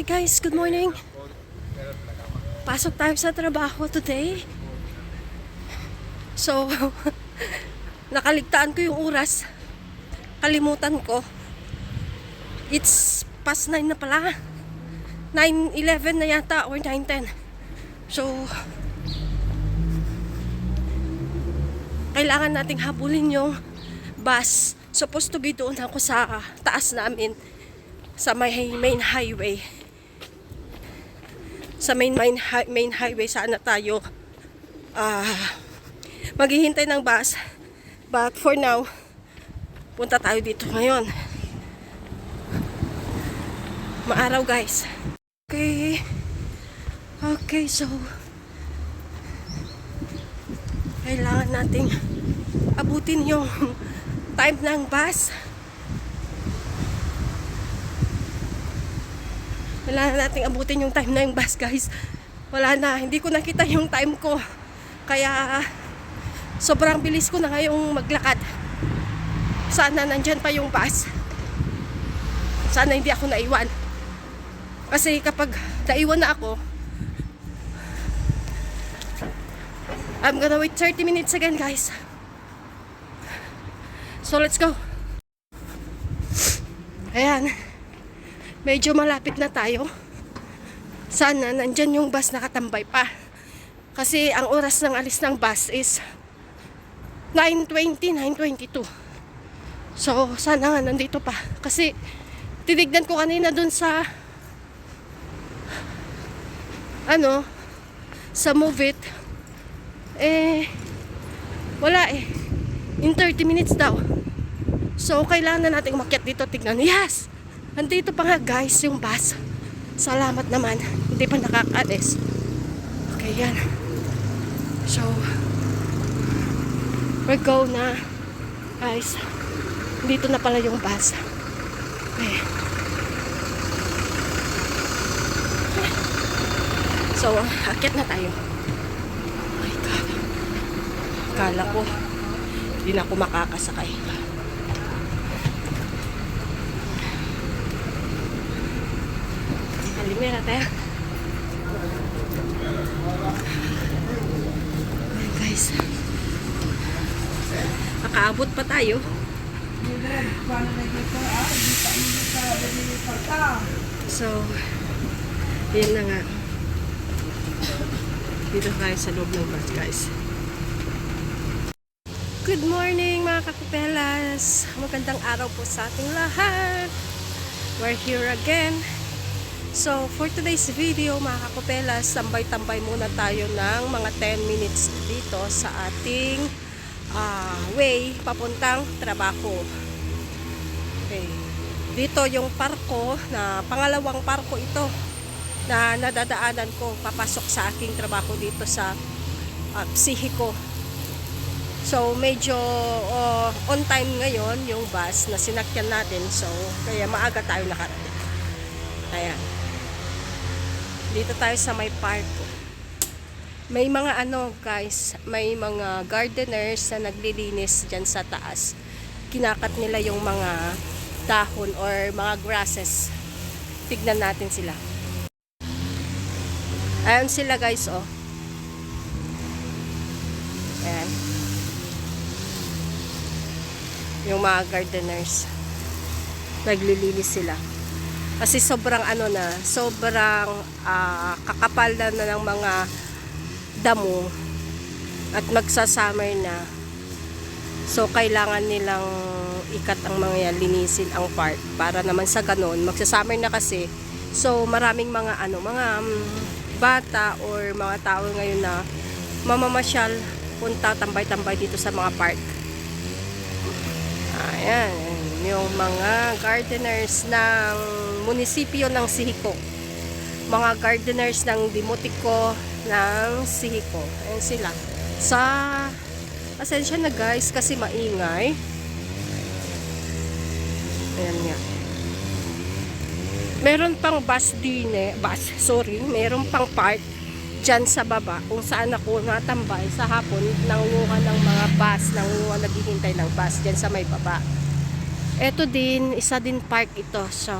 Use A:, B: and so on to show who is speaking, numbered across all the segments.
A: Hi guys, good morning. Pasok tayo sa trabaho today. So, nakaligtaan ko yung oras. Kalimutan ko. It's past 9 na pala. 9.11 na yata or 9.10. So, kailangan nating habulin yung bus. Supposed to be doon ako sa taas namin sa may main highway. Sa main main, main highway sana tayo ah maghihintay ng bus. But for now, punta tayo dito ngayon. Maaraw guys. Okay. Okay, so kailangan nating abutin yung time ng bus. Kailangan nating abutin yung time na yung bus, guys. Wala na. Hindi ko nakita yung time ko. Kaya, sobrang bilis ko na ngayong maglakad. Sana nandyan pa yung bus. Sana hindi ako naiwan. Kasi kapag naiwan na ako, I'm gonna wait 30 minutes again, guys. So, let's go. Ayan. Medyo malapit na tayo. Sana nandyan yung bus nakatambay pa. Kasi ang oras ng alis ng bus is 9.20, 9.22. So, sana nga nandito pa. Kasi, tinignan ko kanina dun sa ano, sa Move It. Eh, wala eh. In 30 minutes daw. So, kailangan na natin umakyat dito. Tignan. Yes! Andito pa nga guys yung bus. Salamat naman. Hindi pa nakakalis. Okay, yan. So, we go na. Guys, dito na pala yung bus. Okay. So, akyat na tayo. Oh my God. Kala ko, hindi na ako makakasakay. Halimera tayo. Ayan, guys. Makaabot pa tayo. So, yun na nga. Dito tayo sa loob ng bus, guys. Good morning mga kakupelas! Magandang araw po sa ating lahat! We're here again. So, for today's video mga kakupelas, tambay-tambay muna tayo ng mga 10 minutes dito sa ating ah, way papuntang trabaho. Okay. Dito yung parko na pangalawang parko ito na nadadaanan ko papasok sa aking trabaho dito sa uh, Psihiko. So, medyo uh, on time ngayon yung bus na sinakyan natin. So, kaya maaga tayo nakarating. Ayan. Dito tayo sa may park. May mga ano guys, may mga gardeners na naglilinis dyan sa taas. Kinakat nila yung mga dahon or mga grasses. Tignan natin sila. Ayan sila guys, oh. Ayan. Yung mga gardeners. Naglilinis sila. Kasi sobrang ano na, sobrang ah, kakapal na, na ng mga damo at magsa-summer na. So, kailangan nilang ikat ang mga yan, linisin ang park para naman sa ganun, magsa-summer na kasi. So, maraming mga ano, mga mm, bata or mga tao ngayon na mamamasyal, punta, tambay-tambay dito sa mga park. Ayan, yung mga gardeners ng munisipyo ng Sihiko. Mga gardeners ng Dimotiko ng Sihiko. Ayan sila. Sa, pasensya na guys kasi maingay. Ayan nga. Meron pang bus din eh, bus, sorry, meron pang park dyan sa baba kung saan ako natambay sa hapon nangunguha ng mga bus, nangunguha naghihintay ng bus dyan sa may baba. Ito din, isa din park ito. So,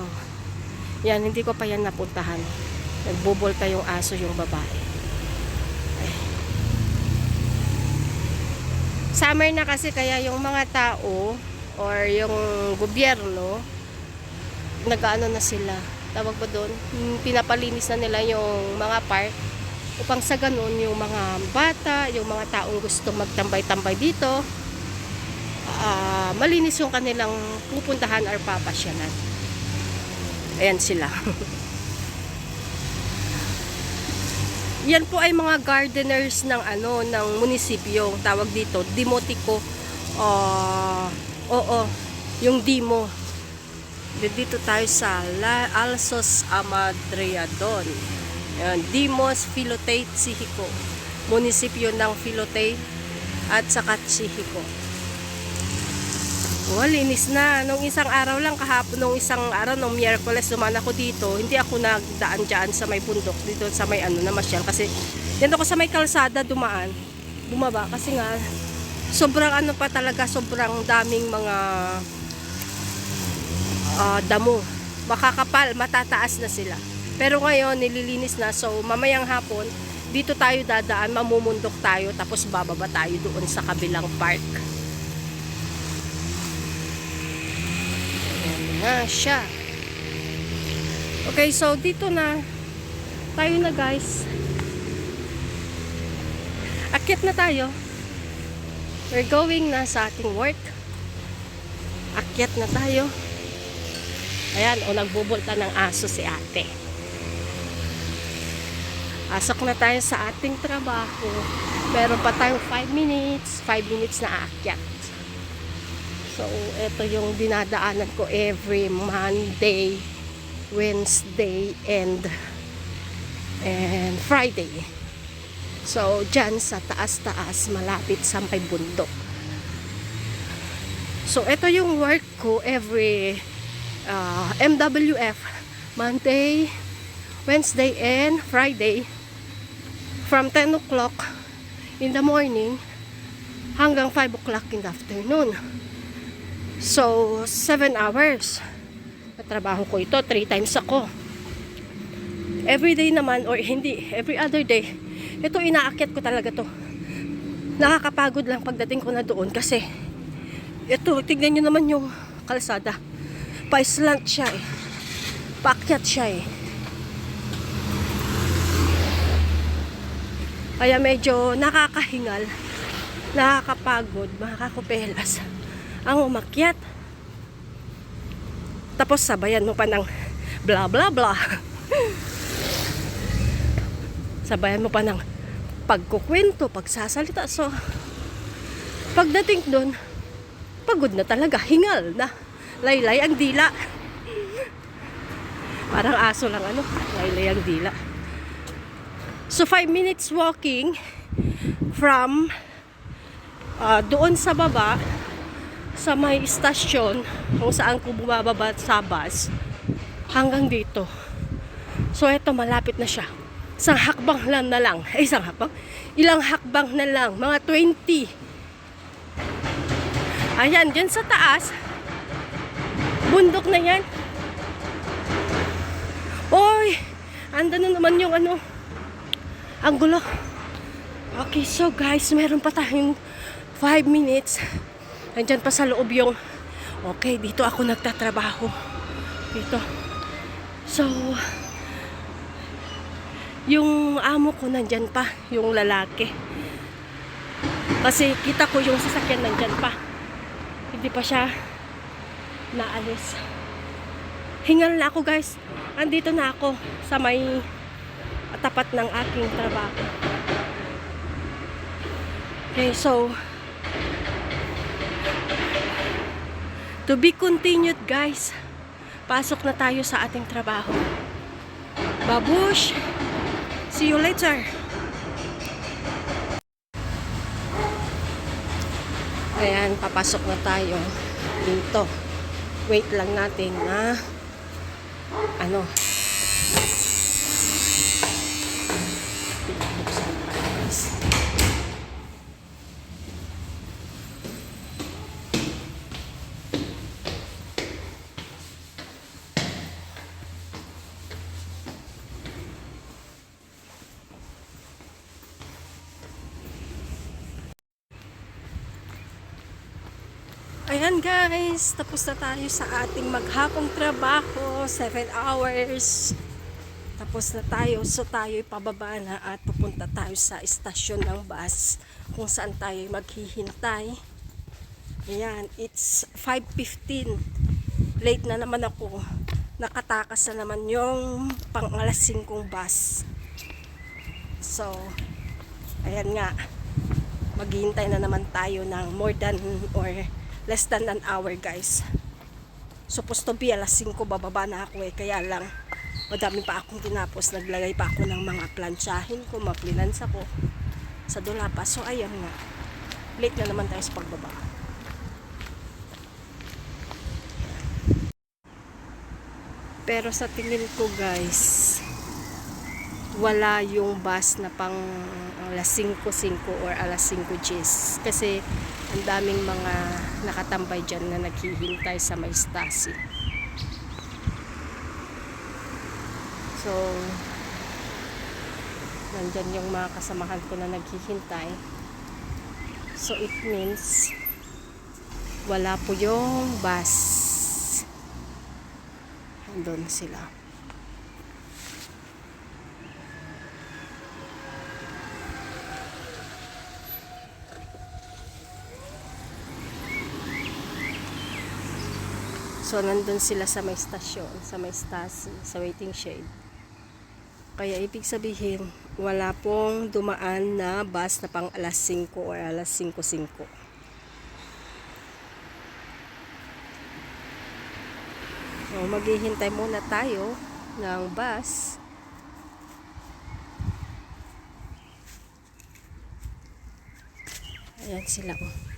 A: Yan, hindi ko pa yan napuntahan. Nagbubolta yung aso yung babae. Summer na kasi kaya yung mga tao or yung gobyerno nag-ano na sila tawag ba doon Hmm, pinapalinis na nila yung mga park upang sa ganun yung mga bata yung mga taong gusto magtambay-tambay dito ah, malinis yung kanilang pupuntahan or papasyanan ayan sila. Yan po ay mga gardeners ng ano ng munisipyo. Tawag dito Dimotiko ah, oo yung Dimo dito tayo sa La Alsos Amadreadon. Ayan, Dimos Filote Tsihico munisipyo ng Filote at saka Tsihico Oh, linis na. Nung isang araw lang kahapon, nung isang araw, nung Miyerkules, dumaan ako dito. Hindi ako nagdaan dyan sa may bundok, dito sa may ano, na masyal. Kasi, yan ako sa may kalsada dumaan. Bumaba. Kasi nga, sobrang ano pa talaga, sobrang daming mga ah, damo. Makakapal, matataas na sila. Pero ngayon, nililinis na. So, mamayang hapon, dito tayo dadaan, mamumundok tayo, tapos bababa tayo doon sa kabilang park. Na siya. Okay, so dito na tayo na guys. Akit na tayo. We're going na sa ating work. Akyat na tayo. Ayan, o nagbubulta ng aso si ate. Asok na tayo sa ating trabaho. Meron pa tayong 5 minutes. 5 minutes na aakyat. So, ito yung dinadaanan ko every Monday, Wednesday, and and Friday. So, dyan sa taas-taas, malapit sa may bundok. So, ito yung work ko every uh, MWF, Monday, Wednesday, and Friday from 10 o'clock in the morning hanggang 5 o'clock in the afternoon. So, 7 hours. Katrabaho ko ito, 3 times ako. Every day naman, or hindi, every other day, ito inaakyat ko talaga to. Nakakapagod lang pagdating ko na doon kasi ito, tignan nyo naman yung kalsada. Pa-slant siya eh. Paakyat siya eh. Kaya medyo nakakahingal, nakakapagod, mga kakupelas ang umakyat. Tapos sabayan mo pa ng bla bla bla. sabayan mo pa ng pagkukwento, pagsasalita. So, pagdating doon, pagod na talaga, hingal na. Laylay ang dila. Parang aso lang ano, laylay ang dila. So, 5 minutes walking from uh, doon sa baba sa may istasyon kung saan ko bumababa sa bus hanggang dito. So, eto malapit na siya. Isang hakbang lang na lang. Eh, isang hakbang? Ilang hakbang na lang. Mga 20. Ayan, dyan sa taas. Bundok na yan. Oy! Anda na naman yung ano. Ang gulo. Okay, so guys, meron pa tayong 5 minutes. Nandyan pa sa loob yung okay, dito ako nagtatrabaho. Dito. So, yung amo ko nandyan pa, yung lalaki. Kasi kita ko yung sasakyan nandyan pa. Hindi pa siya naalis. Hingal na ako guys. Andito na ako sa may tapat ng aking trabaho. Okay, so To be continued, guys. Pasok na tayo sa ating trabaho. Babush! See you later! Ayan, papasok na tayo dito. Wait lang natin na ano Ayan guys, tapos na tayo sa ating maghapong trabaho, 7 hours. Tapos na tayo, so tayo pababa na at pupunta tayo sa istasyon ng bus kung saan tayo maghihintay. Ayan, it's 5.15. Late na naman ako. Nakatakas na naman yung pang alas 5 bus. So, ayan nga. Maghihintay na naman tayo ng more than or less than an hour guys. Supposed to be alas 5 bababa na ako eh. Kaya lang, madami pa akong tinapos. Naglagay pa ako ng mga plansyahin ko, maplinansa ko sa dulapa. So, ayan nga. Late na naman tayo sa pagbaba. Pero sa tingin ko guys, wala yung bus na pang alas 5.5 or alas 5 Gs. Kasi ang daming mga nakatambay dyan na naghihintay sa may stasi. So, nandyan yung mga kasamahan ko na naghihintay. So, it means wala po yung bus. Doon sila. So, nandun sila sa may stasyon, sa may stasi, sa waiting shade. Kaya, ibig sabihin, wala pong dumaan na bus na pang alas 5 or alas 5.5. So, maghihintay muna tayo ng bus. Ayan sila. Oh.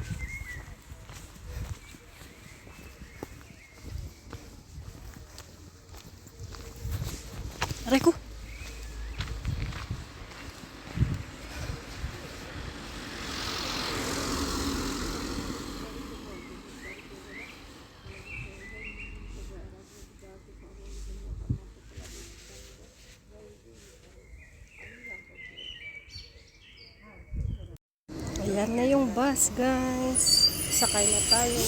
A: Ayan na yung bus, guys. Sakay na tayo.